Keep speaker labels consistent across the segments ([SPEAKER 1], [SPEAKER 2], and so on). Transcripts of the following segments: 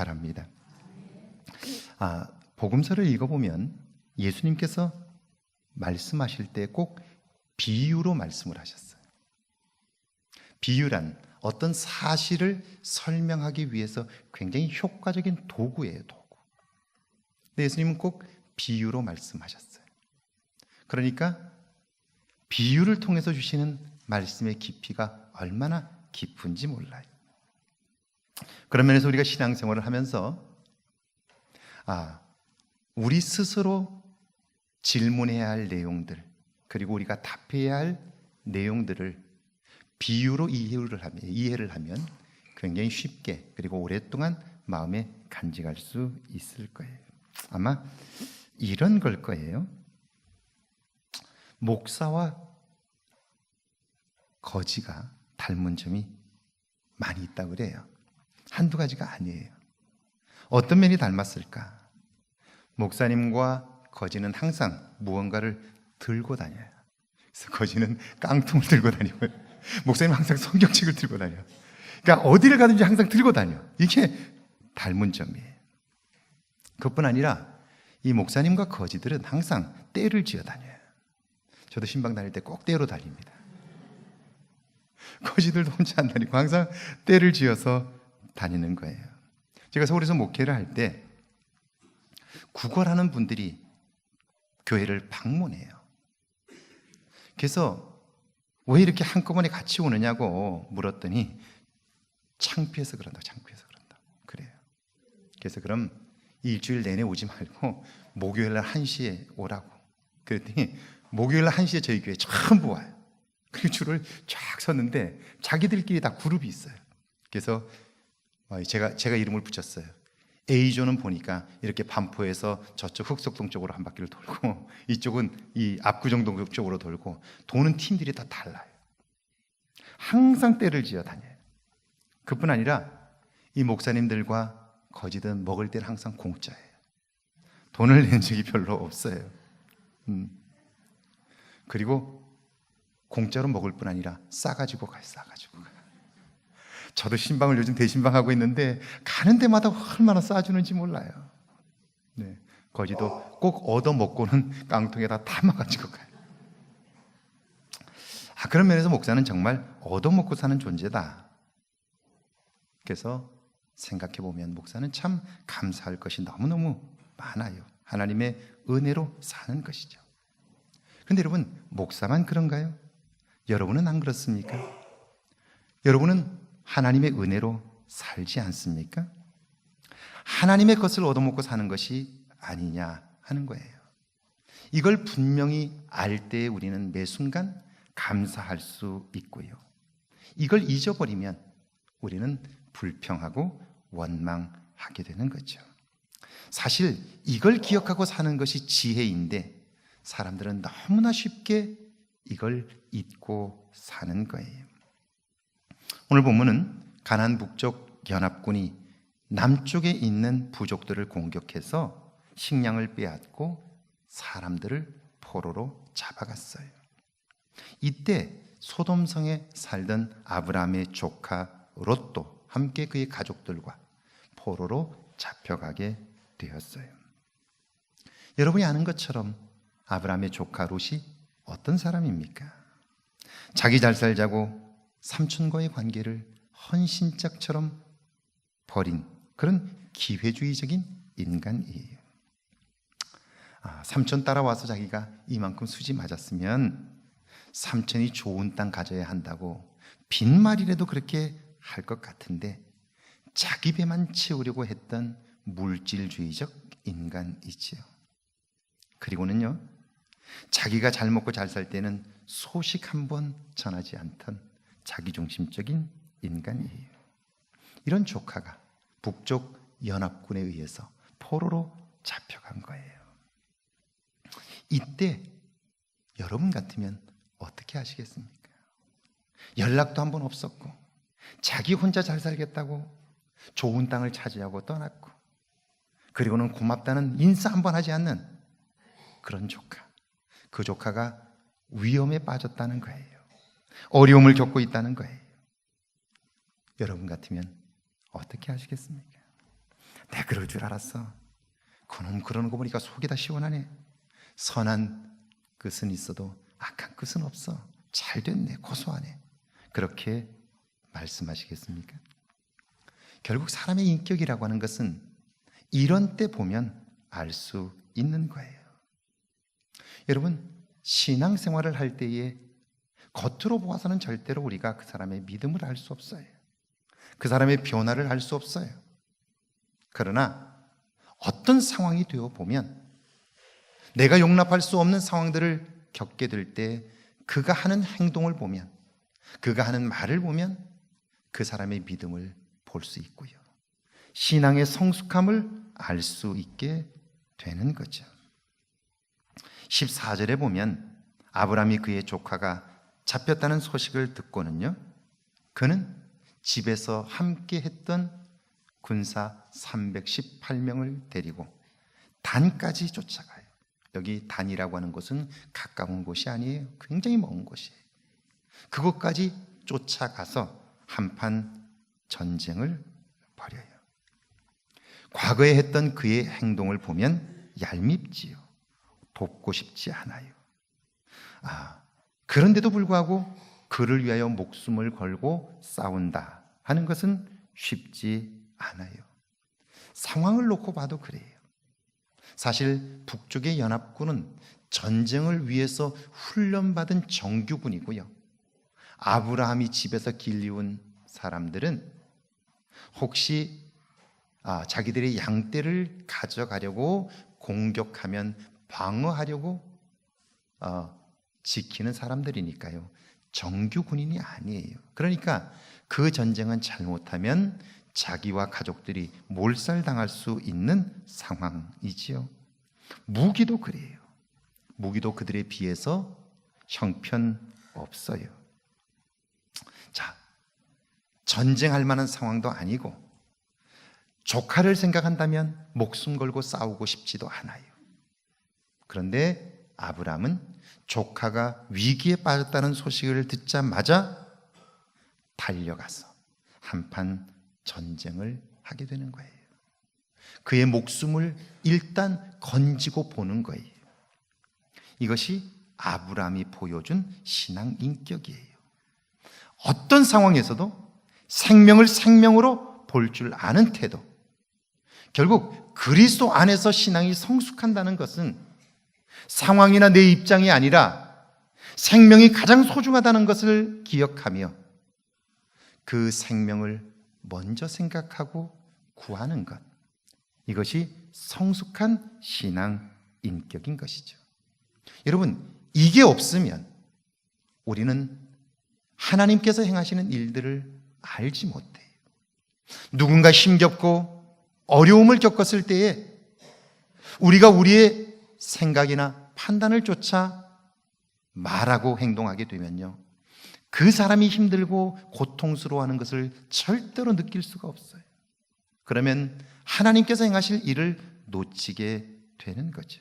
[SPEAKER 1] 바랍니다. 아, 복음서를 읽어보면 예수님께서 말씀하실 때 꼭 비유로 말씀을 하셨어요. 비유란 어떤 사실을 설명하기 위해서 굉장히 효과적인 도구예요, 도구. 근데 예수님은 꼭 비유로 말씀하셨어요. 그러니까 비유를 통해서 주시는 말씀의 깊이가 얼마나 깊은지 몰라요. 그런 면에서 우리가 신앙생활을 하면서 아, 우리 스스로 질문해야 할 내용들 그리고 우리가 답해야 할 내용들을 비유로 이해를 하면, 이해를 하면 굉장히 쉽게 그리고 오랫동안 마음에 간직할 수 있을 거예요. 아마 이런 걸 거예요. 목사와 거지가 닮은 점이 많이 있다 그래요. 한두 가지가 아니에요. 어떤 면이 닮았을까? 목사님과 거지는 항상 무언가를 들고 다녀요. 그래서 거지는 깡통을 들고 다니고 목사님은 항상 성경책을 들고 다녀요. 그러니까 어디를 가든지 항상 들고 다녀. 이게 닮은 점이에요. 그뿐 아니라 이 목사님과 거지들은 항상 때를 지어 다녀요. 저도 신방 다닐 때 꼭 때로 다닙니다. 거지들도 혼자 안 다니고 항상 때를 지어서 다니는 거예요. 제가 서울에서 목회를 할 때 구걸하는 분들이 교회를 방문해요. 그래서 왜 이렇게 한꺼번에 같이 오느냐고 물었더니 창피해서 그런다, 창피해서 그런다. 그래요. 그래서 그럼 일주일 내내 오지 말고 목요일 날 1시에 오라고. 그랬더니 목요일 날 1시에 저희 교회 전부 와요. 그 줄을 쫙 섰는데 자기들끼리 다 그룹이 있어요. 그래서 어, 제가 제가 이름을 붙였어요. A조는 보니까 이렇게 반포에서 저쪽 흑석동 쪽으로 한 바퀴를 돌고 이쪽은 이 압구정동 쪽으로 돌고 도는 팀들이 다 달라요. 항상 때를 지어 다녀요. 그뿐 아니라 이 목사님들과 거지든 먹을 때는 항상 공짜예요. 돈을 낸 적이 별로 없어요. 음. 그리고 공짜로 먹을 뿐 아니라 싸가지고 가요, 싸가지고 가요. 저도 신방을 요즘 대신방하고 있는데 가는 데마다 얼마나 싸주는지 몰라요. 네, 거지도 꼭 얻어 먹고는 깡통에다 담아가지고 가요. 아, 그런 면에서 목사는 정말 얻어 먹고 사는 존재다. 그래서 생각해 보면 목사는 참 감사할 것이 너무너무 많아요. 하나님의 은혜로 사는 것이죠. 근데 여러분, 목사만 그런가요? 여러분은 안 그렇습니까? 여러분은 하나님의 은혜로 살지 않습니까? 하나님의 것을 얻어먹고 사는 것이 아니냐 하는 거예요. 이걸 분명히 알때 우리는 매 순간 감사할 수 있고요. 이걸 잊어버리면 우리는 불평하고 원망하게 되는 거죠. 사실 이걸 기억하고 사는 것이 지혜인데 사람들은 너무나 쉽게 이걸 잊고 사는 거예요. 오늘 본문은 가난 북쪽 연합군이 남쪽에 있는 부족들을 공격해서 식량을 빼앗고 사람들을 포로로 잡아갔어요. 이때 소돔성에 살던 아브라함의 조카 롯도 함께 그의 가족들과 포로로 잡혀가게 되었어요. 여러분이 아는 것처럼 아브라함의 조카 롯이 어떤 사람입니까? 자기 잘 살자고 삼촌과의 관계를 헌신짝처럼 버린 그런 기회주의적인 인간이에요. 아, 삼촌 따라와서 자기가 이만큼 수지 맞았으면 삼촌이 좋은 땅 가져야 한다고 빈말이라도 그렇게 할 것 같은데 자기 배만 채우려고 했던 물질주의적 인간이지요. 그리고는요, 자기가 잘 먹고 잘 살 때는 소식 한 번 전하지 않던 자기중심적인 인간이에요. 이런 조카가 북쪽 연합군에 의해서 포로로 잡혀간 거예요. 이때 여러분 같으면 어떻게 하시겠습니까? 연락도 한 번 없었고, 자기 혼자 잘 살겠다고 좋은 땅을 차지하고 떠났고, 그리고는 고맙다는 인사 한 번 하지 않는 그런 조카. 그 조카가 위험에 빠졌다는 거예요. 어려움을 겪고 있다는 거예요. 여러분 같으면 어떻게 하시겠습니까? 내 그럴 줄 알았어. 그놈 그러는 거 보니까 속이 다 시원하네. 선한 끝은 있어도 악한 끝은 없어. 잘 됐네. 고소하네. 그렇게 말씀하시겠습니까? 결국 사람의 인격이라고 하는 것은 이런 때 보면 알 수 있는 거예요. 여러분, 신앙생활을 할 때에 겉으로 보아서는 절대로 우리가 그 사람의 믿음을 알 수 없어요. 그 사람의 변화를 알 수 없어요. 그러나 어떤 상황이 되어 보면 내가 용납할 수 없는 상황들을 겪게 될 때 그가 하는 행동을 보면 그가 하는 말을 보면 그 사람의 믿음을 볼 수 있고요. 신앙의 성숙함을 알 수 있게 되는 거죠. 14절에 보면 아브라함이 그의 조카가 잡혔다는 소식을 듣고는요. 그는 집에서 함께 했던 군사 318명을 데리고 단까지 쫓아가요. 여기 단이라고 하는 곳은 가까운 곳이 아니에요. 굉장히 먼 곳이에요. 그곳까지 쫓아가서 한판 전쟁을 벌여요. 과거에 했던 그의 행동을 보면 얄밉지요. 돕고 싶지 않아요. 아, 그런데도 불구하고 그를 위하여 목숨을 걸고 싸운다 하는 것은 쉽지 않아요. 상황을 놓고 봐도 그래요. 사실 북쪽의 연합군은 전쟁을 위해서 훈련받은 정규군이고요. 아브라함이 집에서 길리운 사람들은 혹시 아, 자기들의 양떼를 가져가려고 공격하면 방어하려고 어, 지키는 사람들이니까요. 정규 군인이 아니에요. 그러니까 그 전쟁은 잘못하면 자기와 가족들이 몰살당할 수 있는 상황이지요. 무기도 그래요. 무기도 그들에 비해서 형편 없어요. 자, 전쟁할 만한 상황도 아니고 조카를 생각한다면 목숨 걸고 싸우고 싶지도 않아요. 그런데 아브람은 조카가 위기에 빠졌다는 소식을 듣자마자 달려가서 한판 전쟁을 하게 되는 거예요. 그의 목숨을 일단 건지고 보는 거예요. 이것이 아브람이 보여준 신앙 인격이에요. 어떤 상황에서도 생명을 생명으로 볼 줄 아는 태도. 결국 그리스도 안에서 신앙이 성숙한다는 것은 상황이나 내 입장이 아니라 생명이 가장 소중하다는 것을 기억하며 그 생명을 먼저 생각하고 구하는 것. 이것이 성숙한 신앙 인격인 것이죠. 여러분, 이게 없으면 우리는 하나님께서 행하시는 일들을 알지 못해요. 누군가 힘겹고 어려움을 겪었을 때에 우리가 우리의 생각이나 판단을 쫓아 말하고 행동하게 되면요. 그 사람이 힘들고 고통스러워하는 것을 절대로 느낄 수가 없어요. 그러면 하나님께서 행하실 일을 놓치게 되는 거죠.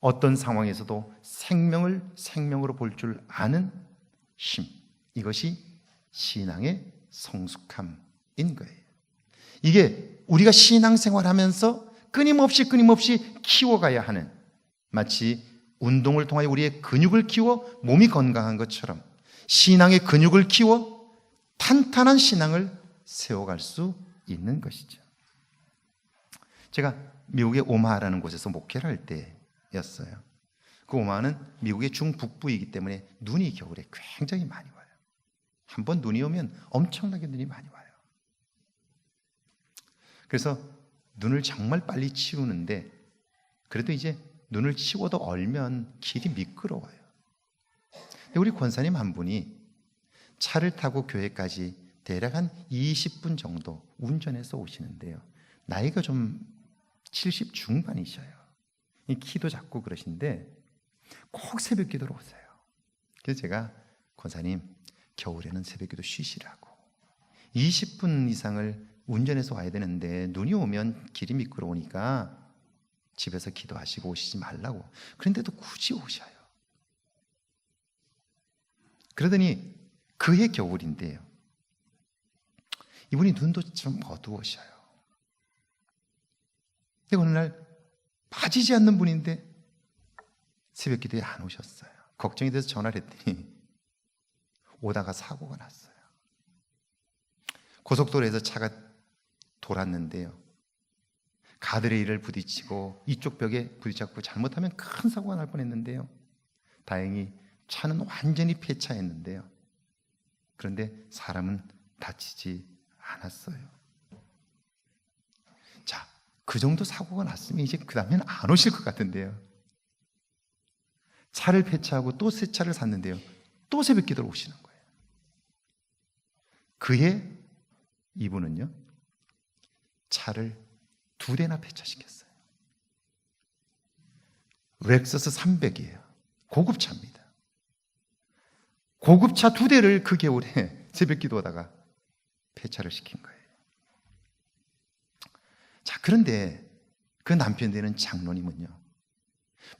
[SPEAKER 1] 어떤 상황에서도 생명을 생명으로 볼 줄 아는 힘. 이것이 신앙의 성숙함인 거예요. 이게 우리가 신앙생활 하면서 끊임없이 끊임없이 키워가야 하는 마치 운동을 통하여 우리의 근육을 키워 몸이 건강한 것처럼 신앙의 근육을 키워 탄탄한 신앙을 세워갈 수 있는 것이죠. 제가 미국의 오마하라는 곳에서 목회를 할 때였어요. 그 오마하는 미국의 중북부이기 때문에 눈이 겨울에 굉장히 많이 와요. 한 번 눈이 오면 엄청나게 눈이 많이 와요. 그래서 눈을 정말 빨리 치우는데 그래도 이제 눈을 치워도 얼면 길이 미끄러워요. 근데 우리 권사님 한 분이 차를 타고 교회까지 대략 한 20분 정도 운전해서 오시는데요. 나이가 좀 70 중반이셔요. 키도 작고 그러신데 꼭 새벽 기도로 오세요. 그래서 제가 권사님 겨울에는 새벽 기도 쉬시라고 20분 이상을 운전해서 와야 되는데 눈이 오면 길이 미끄러우니까 집에서 기도하시고 오시지 말라고. 그런데도 굳이 오셔요. 그러더니 그해 겨울인데요. 이분이 눈도 좀 어두우셔요. 근데 어느 날 빠지지 않는 분인데 새벽 기도에 안 오셨어요. 걱정이 돼서 전화를 했더니 오다가 사고가 났어요. 고속도로에서 차가 돌았는데요. 가드레일을 부딪히고 이쪽 벽에 부딪혔고 잘못하면 큰 사고가 날 뻔했는데요. 다행히 차는 완전히 폐차했는데요. 그런데 사람은 다치지 않았어요. 자, 그 정도 사고가 났으면 이제 그 다음엔 안 오실 것 같은데요. 차를 폐차하고 또 새 차를 샀는데요. 또 새벽 기도로 오시는 거예요. 그의 이분은요, 차를 두 대나 폐차시켰어요. 렉서스 300이에요. 고급차입니다. 고급차 두 대를 그 겨울에 새벽 기도하다가 폐차를 시킨 거예요. 자, 그런데 그 남편 되는 장로님은요,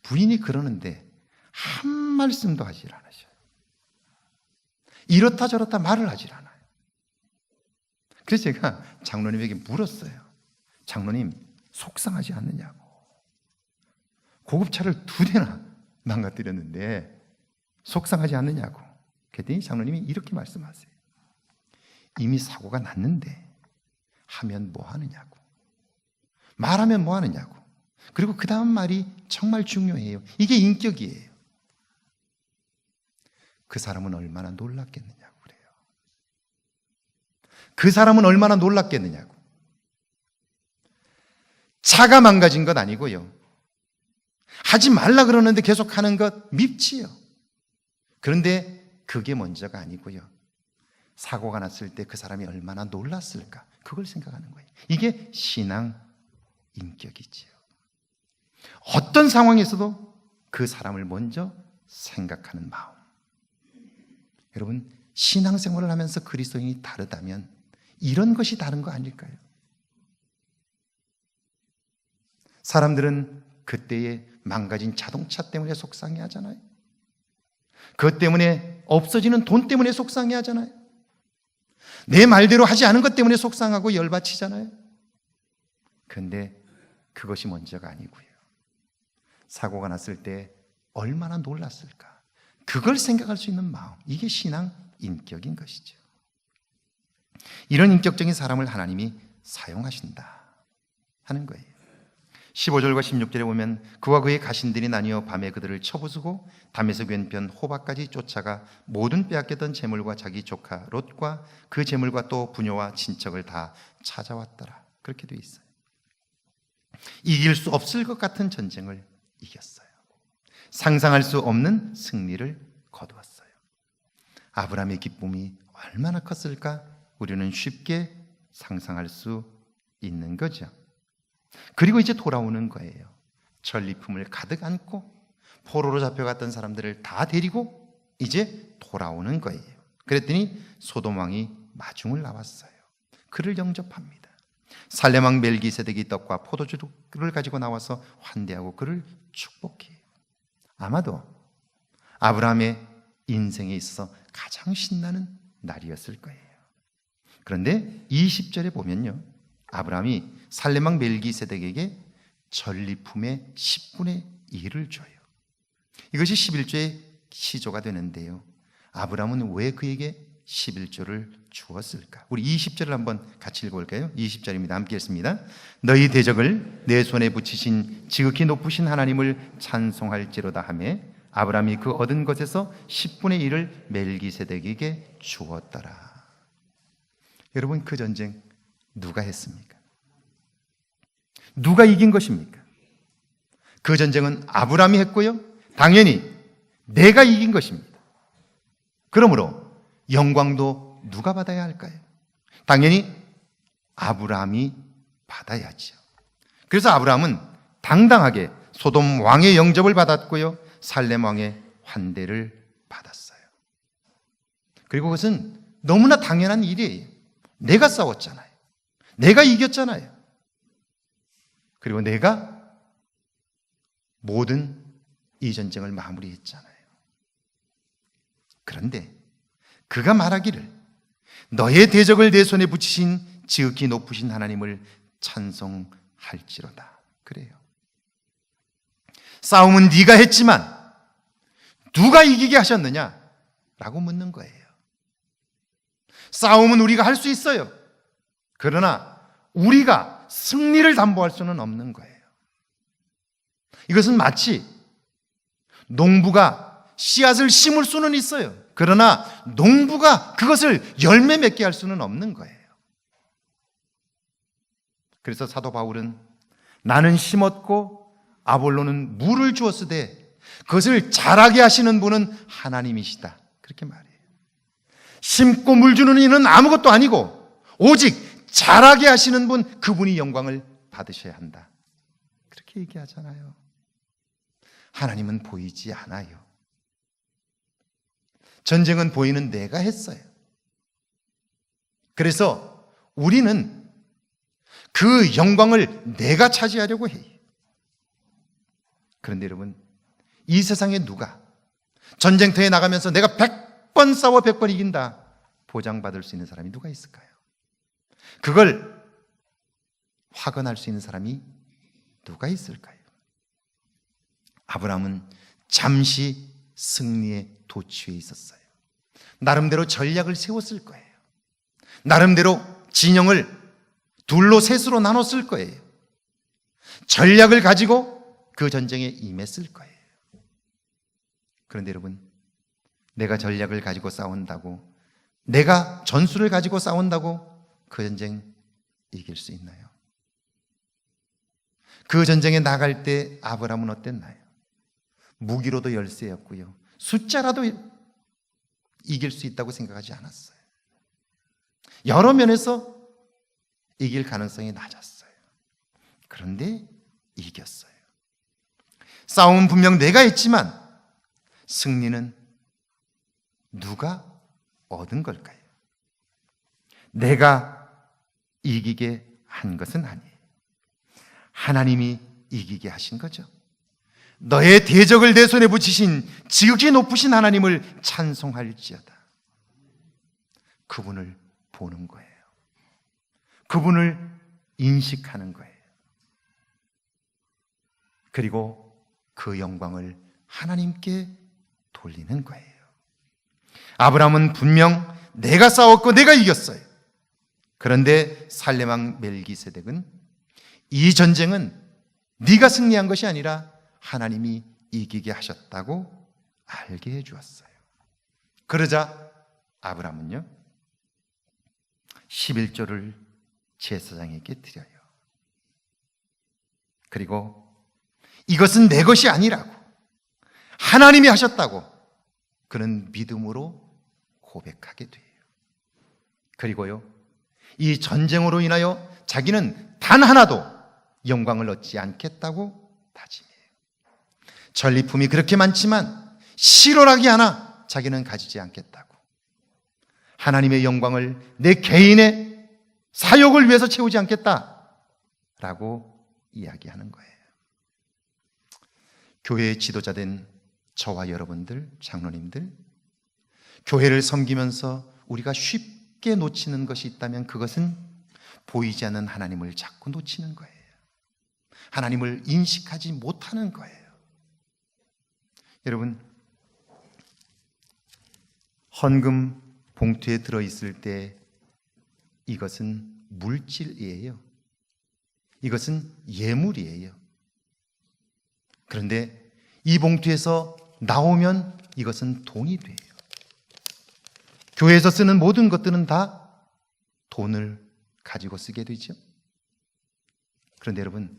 [SPEAKER 1] 부인이 그러는데 한 말씀도 하질 않으셔요. 이렇다 저렇다 말을 하질 않아요. 그래서 제가 장로님에게 물었어요. 장로님, 속상하지 않느냐고. 고급차를 두 대나 망가뜨렸는데 속상하지 않느냐고. 그랬더니 장로님이 이렇게 말씀하세요. 이미 사고가 났는데 하면 뭐 하느냐고. 말하면 뭐 하느냐고. 그리고 그 다음 말이 정말 중요해요. 이게 인격이에요. 그 사람은 얼마나 놀랐겠느냐고 그 사람은 얼마나 놀랐겠느냐고. 차가 망가진 것 아니고요. 하지 말라 그러는데 계속 하는 것 밉지요. 그런데 그게 먼저가 아니고요. 사고가 났을 때 그 사람이 얼마나 놀랐을까? 그걸 생각하는 거예요. 이게 신앙 인격이지요. 어떤 상황에서도 그 사람을 먼저 생각하는 마음. 여러분, 신앙생활을 하면서 그리스도인이 다르다면 이런 것이 다른 거 아닐까요? 사람들은 그때의 망가진 자동차 때문에 속상해 하잖아요. 그것 때문에 없어지는 돈 때문에 속상해 하잖아요. 내 말대로 하지 않은 것 때문에 속상하고 열받치잖아요. 근데 그것이 먼저가 아니고요. 사고가 났을 때 얼마나 놀랐을까. 그걸 생각할 수 있는 마음. 이게 신앙 인격인 것이죠. 이런 인격적인 사람을 하나님이 사용하신다 하는 거예요. 15절과 16절에 보면 그와 그의 가신들이 나뉘어 밤에 그들을 쳐부수고 담에서 왼편 호박까지 쫓아가 모든 빼앗겼던 재물과 자기 조카 롯과 그 재물과 또 부녀와 친척을 다 찾아왔더라. 그렇게 돼 있어요. 이길 수 없을 것 같은 전쟁을 이겼어요. 상상할 수 없는 승리를 거두었어요. 아브라함의 기쁨이 얼마나 컸을까? 우리는 쉽게 상상할 수 있는 거죠. 그리고 이제 돌아오는 거예요. 전리품을 가득 안고 포로로 잡혀갔던 사람들을 다 데리고 이제 돌아오는 거예요. 그랬더니 소돔 왕이 마중을 나왔어요. 그를 영접합니다. 살레망 멜기세덱이 떡과 포도주를 가지고 나와서 환대하고 그를 축복해요. 아마도 아브라함의 인생에 있어서 가장 신나는 날이었을 거예요. 그런데 20절에 보면요. 아브라함이 살레망 멜기세덱에게 전리품의 10분의 1을 줘요. 이것이 11조의 시조가 되는데요. 아브라함은 왜 그에게 11조를 주었을까? 우리 20절을 한번 같이 읽어볼까요? 20절입니다. 함께 읽습니다. 너희 대적을 내 손에 붙이신 지극히 높으신 하나님을 찬송할지로다 하매 아브라함이 그 얻은 것에서 10분의 1을 멜기세덱에게 주었더라. 여러분 그 전쟁 누가 했습니까? 누가 이긴 것입니까? 그 전쟁은 아브라함이 했고요. 당연히 내가 이긴 것입니다. 그러므로 영광도 누가 받아야 할까요? 당연히 아브라함이 받아야죠. 그래서 아브라함은 당당하게 소돔 왕의 영접을 받았고요. 살렘 왕의 환대를 받았어요. 그리고 그것은 너무나 당연한 일이에요. 내가 싸웠잖아요. 내가 이겼잖아요. 그리고 내가 모든 이 전쟁을 마무리했잖아요. 그런데 그가 말하기를 너의 대적을 내 손에 붙이신 지극히 높으신 하나님을 찬송할지로다. 그래요. 싸움은 네가 했지만 누가 이기게 하셨느냐? 라고 묻는 거예요. 싸움은 우리가 할 수 있어요. 그러나 우리가 승리를 담보할 수는 없는 거예요. 이것은 마치 농부가 씨앗을 심을 수는 있어요. 그러나 농부가 그것을 열매 맺게 할 수는 없는 거예요. 그래서 사도 바울은 나는 심었고 아볼로는 물을 주었으되 그것을 자라게 하시는 분은 하나님이시다. 그렇게 말해요. 심고 물 주는 이는 아무것도 아니고 오직 자라게 하시는 분 그분이 영광을 받으셔야 한다. 그렇게 얘기하잖아요. 하나님은 보이지 않아요. 전쟁은 보이는 내가 했어요. 그래서 우리는 그 영광을 내가 차지하려고 해요. 그런데 여러분, 이 세상에 누가 전쟁터에 나가면서 내가 100 번 싸워 100번 이긴다 보장받을 수 있는 사람이 누가 있을까요? 그걸 확언할 수 있는 사람이 누가 있을까요? 아브라함은 잠시 승리에 도취해 있었어요. 나름대로 전략을 세웠을 거예요. 나름대로 진영을 둘로 셋으로 나눴을 거예요. 전략을 가지고 그 전쟁에 임했을 거예요. 그런데 여러분, 내가 전략을 가지고 싸운다고, 내가 전술을 가지고 싸운다고 그 전쟁 이길 수 있나요? 그 전쟁에 나갈 때 아브라함은 어땠나요? 무기로도 열세였고요. 숫자라도 이길 수 있다고 생각하지 않았어요. 여러 면에서 이길 가능성이 낮았어요. 그런데 이겼어요. 싸움은 분명 내가 했지만 승리는 누가 얻은 걸까요? 내가 이기게 한 것은 아니에요. 하나님이 이기게 하신 거죠. 너의 대적을 내 손에 붙이신 지극히 높으신 하나님을 찬송할지어다. 그분을 보는 거예요. 그분을 인식하는 거예요. 그리고 그 영광을 하나님께 돌리는 거예요. 아브라함은 분명 내가 싸웠고 내가 이겼어요. 그런데 살레망 멜기세덱은 이 전쟁은 네가 승리한 것이 아니라 하나님이 이기게 하셨다고 알게 해 주었어요. 그러자 아브라함은요. 11조를 제사장에게 드려요. 그리고 이것은 내 것이 아니라고 하나님이 하셨다고 그는 믿음으로 고백하게 돼요. 그리고요. 이 전쟁으로 인하여 자기는 단 하나도 영광을 얻지 않겠다고 다짐해요. 전리품이 그렇게 많지만 실오라기 하나 자기는 가지지 않겠다고. 하나님의 영광을 내 개인의 사역을 위해서 채우지 않겠다라고 이야기하는 거예요. 교회의 지도자 된 저와 여러분들, 장로님들, 교회를 섬기면서 우리가 쉽게 놓치는 것이 있다면 그것은 보이지 않는 하나님을 자꾸 놓치는 거예요. 하나님을 인식하지 못하는 거예요. 여러분, 헌금 봉투에 들어있을 때 이것은 물질이에요. 이것은 예물이에요. 그런데 이 봉투에서 나오면 이것은 돈이 돼요. 교회에서 쓰는 모든 것들은 다 돈을 가지고 쓰게 되죠. 그런데 여러분,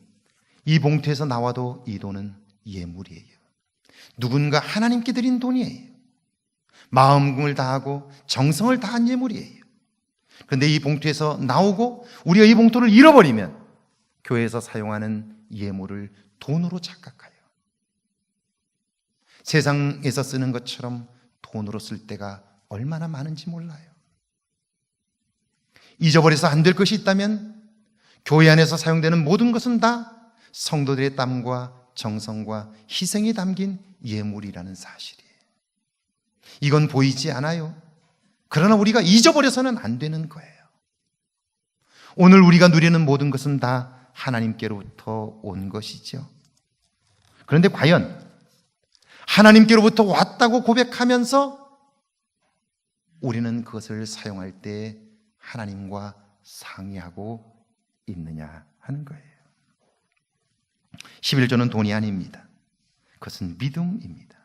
[SPEAKER 1] 이 봉투에서 나와도 이 돈은 예물이에요. 누군가 하나님께 드린 돈이에요. 마음을 다하고 정성을 다한 예물이에요. 그런데 이 봉투에서 나오고 우리가 이 봉투를 잃어버리면 교회에서 사용하는 예물을 돈으로 착각해요. 세상에서 쓰는 것처럼 돈으로 쓸 때가 얼마나 많은지 몰라요. 잊어버려서 안 될 것이 있다면 교회 안에서 사용되는 모든 것은 다 성도들의 땀과 정성과 희생이 담긴 예물이라는 사실이에요. 이건 보이지 않아요. 그러나 우리가 잊어버려서는 안 되는 거예요. 오늘 우리가 누리는 모든 것은 다 하나님께로부터 온 것이죠. 그런데 과연 하나님께로부터 왔다고 고백하면서 우리는 그것을 사용할 때 하나님과 상의하고 있느냐 하는 거예요. 11조는 돈이 아닙니다. 그것은 믿음입니다.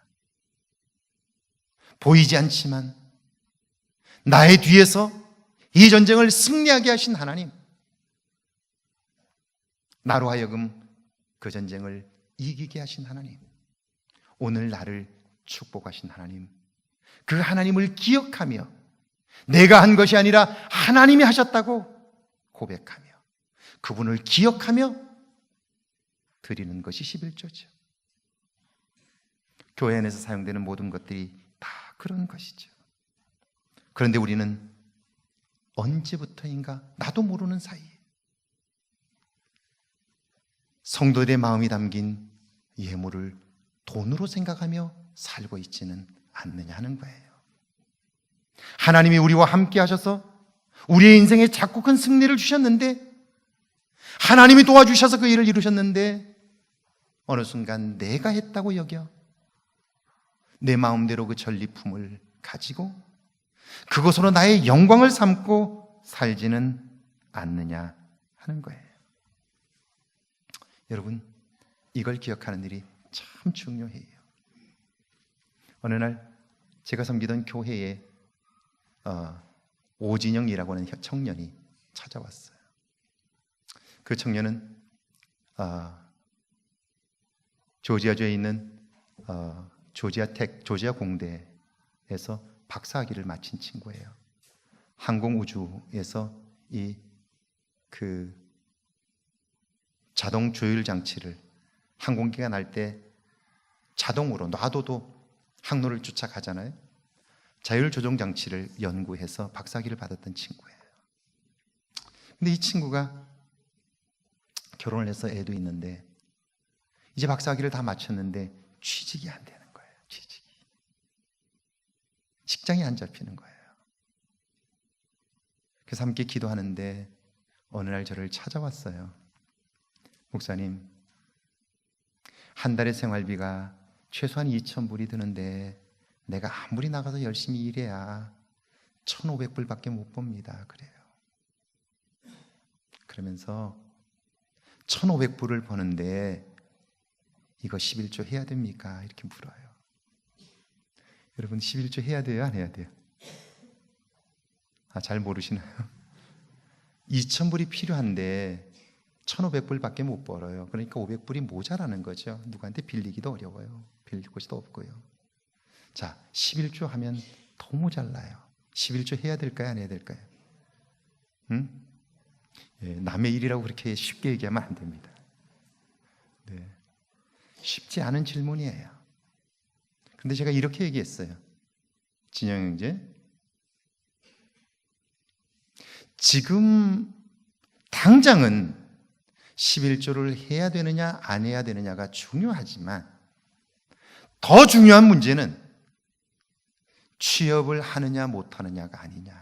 [SPEAKER 1] 보이지 않지만 나의 뒤에서 이 전쟁을 승리하게 하신 하나님, 나로 하여금 그 전쟁을 이기게 하신 하나님, 오늘 나를 축복하신 하나님, 그 하나님을 기억하며 내가 한 것이 아니라 하나님이 하셨다고 고백하며 그분을 기억하며 드리는 것이 11조죠. 교회 안에서 사용되는 모든 것들이 다 그런 것이죠. 그런데 우리는 언제부터인가 나도 모르는 사이에 성도들의 마음이 담긴 예물을 돈으로 생각하며 살고 있지는 않느냐 하는 거예요. 하나님이 우리와 함께 하셔서 우리의 인생에 자꾸 큰 승리를 주셨는데 하나님이 도와주셔서 그 일을 이루셨는데 어느 순간 내가 했다고 여겨 내 마음대로 그 전리품을 가지고 그것으로 나의 영광을 삼고 살지는 않느냐 하는 거예요. 여러분, 이걸 기억하는 일이 참 중요해요. 어느 날 제가 섬기던 교회에 어, 오진영이라고 하는 청년이 찾아왔어요. 그 청년은 어, 조지아주에 있는 어, 조지아 텍, 조지아 공대에서 박사학위를 마친 친구예요. 항공우주에서 이 그 자동 조율 장치를 항공기가 날 때 자동으로 놔둬도 항로를 쫓아가잖아요. 자율 조종 장치를 연구해서 박사학위를 받았던 친구예요. 근데 이 친구가 결혼을 해서 애도 있는데 이제 박사학위를 다 마쳤는데 취직이 안 되는 거예요. 취직이. 직장이 안 잡히는 거예요. 그래서 함께 기도하는데 어느 날 저를 찾아왔어요. 목사님, 한 달의 생활비가 최소한 2,000불이 드는데 내가 아무리 나가서 열심히 일해야 1,500불밖에 못 봅니다. 그래요. 그러면서 1,500불을 버는데 이거 11조 해야 됩니까? 이렇게 물어요. 여러분 11조 해야 돼요? 안 해야 돼요? 아, 잘 모르시나요? 2,000불이 필요한데 1,500불밖에 못 벌어요. 그러니까 500불이 모자라는 거죠. 누구한테 빌리기도 어려워요. 빌릴 곳도 없고요. 자, 11조 하면 더 모자라요. 11조 해야 될까요? 안 해야 될까요? 응? 예, 남의 일이라고 그렇게 쉽게 얘기하면 안 됩니다. 네. 쉽지 않은 질문이에요. 근데 제가 이렇게 얘기했어요. 진영 형제. 지금 당장은 11조를 해야 되느냐, 안 해야 되느냐가 중요하지만 더 중요한 문제는 취업을 하느냐, 못 하느냐가 아니냐.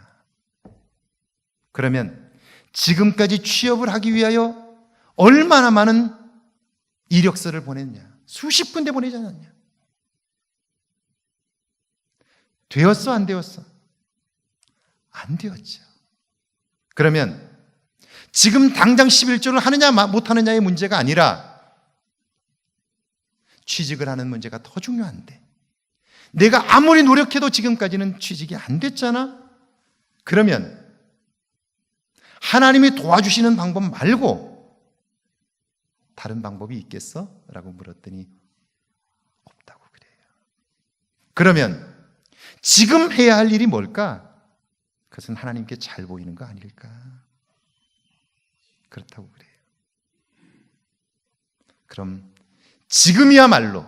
[SPEAKER 1] 그러면 지금까지 취업을 하기 위하여 얼마나 많은 이력서를 보냈냐. 수십 군데 보내지 않았냐. 되었어, 안 되었어? 안 되었죠. 그러면 지금 당장 11조를 하느냐 못 하느냐의 문제가 아니라 취직을 하는 문제가 더 중요한데 내가 아무리 노력해도 지금까지는 취직이 안 됐잖아? 그러면 하나님이 도와주시는 방법 말고 다른 방법이 있겠어? 라고 물었더니 없다고 그래요. 그러면 지금 해야 할 일이 뭘까? 그것은 하나님께 잘 보이는 거 아닐까? 그렇다고 그래요. 그럼 지금이야말로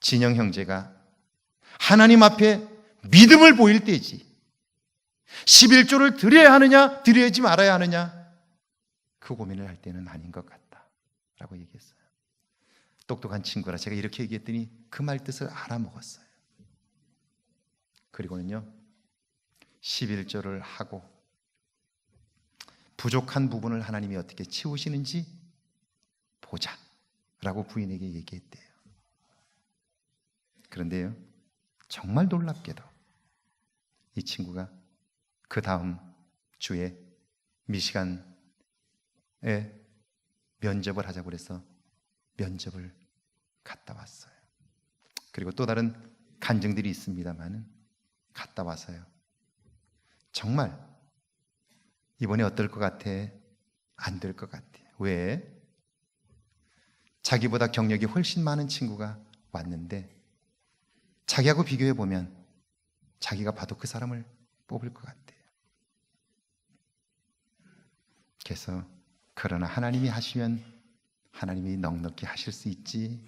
[SPEAKER 1] 진영 형제가 하나님 앞에 믿음을 보일 때지. 11조를 드려야 하느냐, 드려야지 말아야 하느냐, 그 고민을 할 때는 아닌 것 같다. 라고 얘기했어요. 똑똑한 친구라 제가 이렇게 얘기했더니 그 말 뜻을 알아먹었어요. 그리고는요, 11조를 하고 부족한 부분을 하나님이 어떻게 채우시는지 보자. 라고 부인에게 얘기했대요. 그런데요, 정말 놀랍게도 이 친구가 그 다음 주에 미시간에 면접을 하자고 그래서 면접을 갔다 왔어요. 그리고 또 다른 간증들이 있습니다만은 갔다 와서요. 정말 이번에 어떨 것 같아? 안 될 것 같아. 왜? 자기보다 경력이 훨씬 많은 친구가 왔는데 자기하고 비교해 보면 자기가 봐도 그 사람을 뽑을 것 같아요. 그래서 그러나 하나님이 하시면 하나님이 넉넉히 하실 수 있지.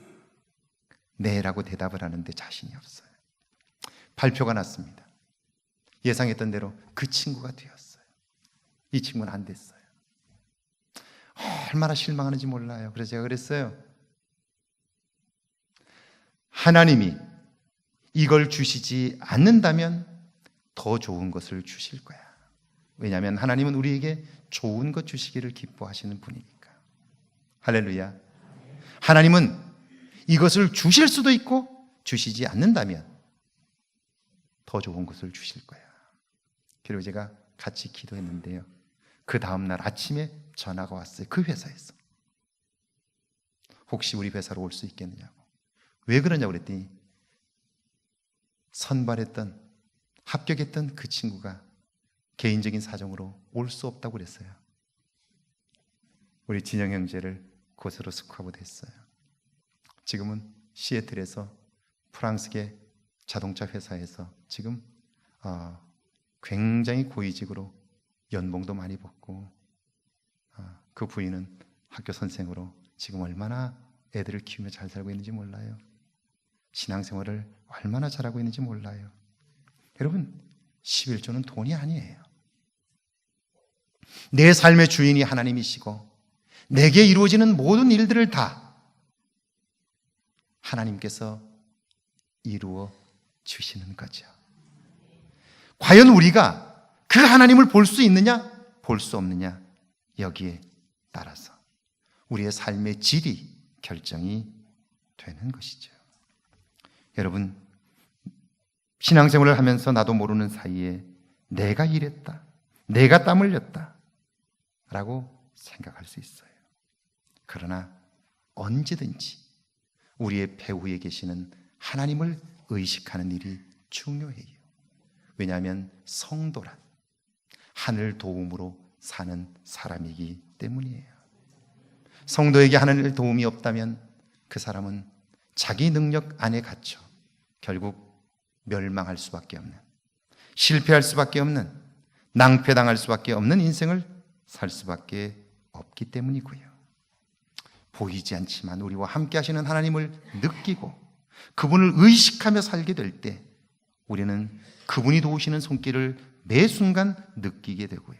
[SPEAKER 1] 네라고 대답을 하는데 자신이 없어요. 발표가 났습니다. 예상했던 대로 그 친구가 되었어요. 이 친구는 안 됐어요. 얼마나 실망하는지 몰라요. 그래서 제가 그랬어요. 하나님이 이걸 주시지 않는다면 더 좋은 것을 주실 거야. 왜냐하면 하나님은 우리에게 좋은 것 주시기를 기뻐하시는 분이니까. 할렐루야. 하나님은 이것을 주실 수도 있고 주시지 않는다면 더 좋은 것을 주실 거야. 그리고 제가 같이 기도했는데요. 그 다음날 아침에 전화가 왔어요. 그 회사에서. 혹시 우리 회사로 올 수 있겠느냐고. 왜 그러냐고 그랬더니 선발했던, 합격했던 그 친구가 개인적인 사정으로 올 수 없다고 그랬어요. 우리 진영 형제를 곳으로 스쿠하고 됐어요. 지금은 시애틀에서 프랑스계 자동차 회사에서 지금 어, 굉장히 고위직으로 연봉도 많이 받고 어, 그 부인은 학교 선생으로 지금 얼마나 애들을 키우며 잘 살고 있는지 몰라요. 신앙생활을 얼마나 잘하고 있는지 몰라요. 여러분 11조는 돈이 아니에요. 내 삶의 주인이 하나님이시고 내게 이루어지는 모든 일들을 다 하나님께서 이루어 주시는 거죠. 과연 우리가 그 하나님을 볼 수 있느냐, 볼 수 없느냐, 여기에 따라서 우리의 삶의 질이 결정이 되는 것이죠. 여러분, 신앙생활을 하면서 나도 모르는 사이에 내가 이랬다, 내가 땀 흘렸다, 라고 생각할 수 있어요. 그러나 언제든지 우리의 배후에 계시는 하나님을 의식하는 일이 중요해요. 왜냐하면 성도란 하늘 도움으로 사는 사람이기 때문이에요. 성도에게 하나님의 도움이 없다면 그 사람은 자기 능력 안에 갇혀 결국 멸망할 수밖에 없는, 실패할 수밖에 없는, 낭패당할 수밖에 없는 인생을 살 수밖에 없기 때문이고요. 보이지 않지만 우리와 함께 하시는 하나님을 느끼고 그분을 의식하며 살게 될 때 우리는 그분이 도우시는 손길을 매 순간 느끼게 되고요.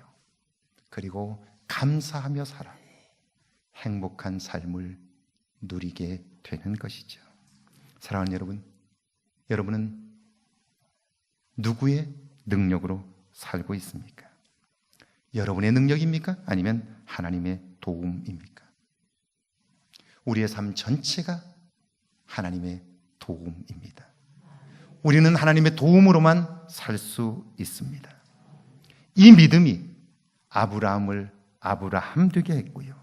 [SPEAKER 1] 그리고 감사하며 살아 행복한 삶을 누리게 되는 것이죠. 사랑하는 여러분, 여러분은 누구의 능력으로 살고 있습니까? 여러분의 능력입니까? 아니면 하나님의 도움입니까? 우리의 삶 전체가 하나님의 도움입니다. 우리는 하나님의 도움으로만 살 수 있습니다. 이 믿음이 아브라함을 아브라함 되게 했고요.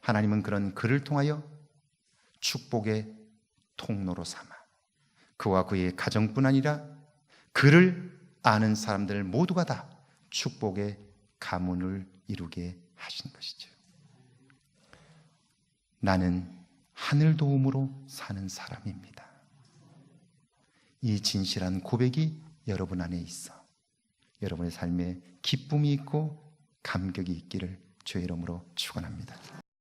[SPEAKER 1] 하나님은 그런 그를 통하여 축복의 통로로 삼아 그와 그의 가정뿐 아니라 그를 아는 사람들 모두가 다 축복의 가문을 이루게 하신 것이죠. 나는 하늘 도움으로 사는 사람입니다. 이 진실한 고백이 여러분 안에 있어 여러분의 삶에 기쁨이 있고 감격이 있기를 주의 이름으로 축원합니다.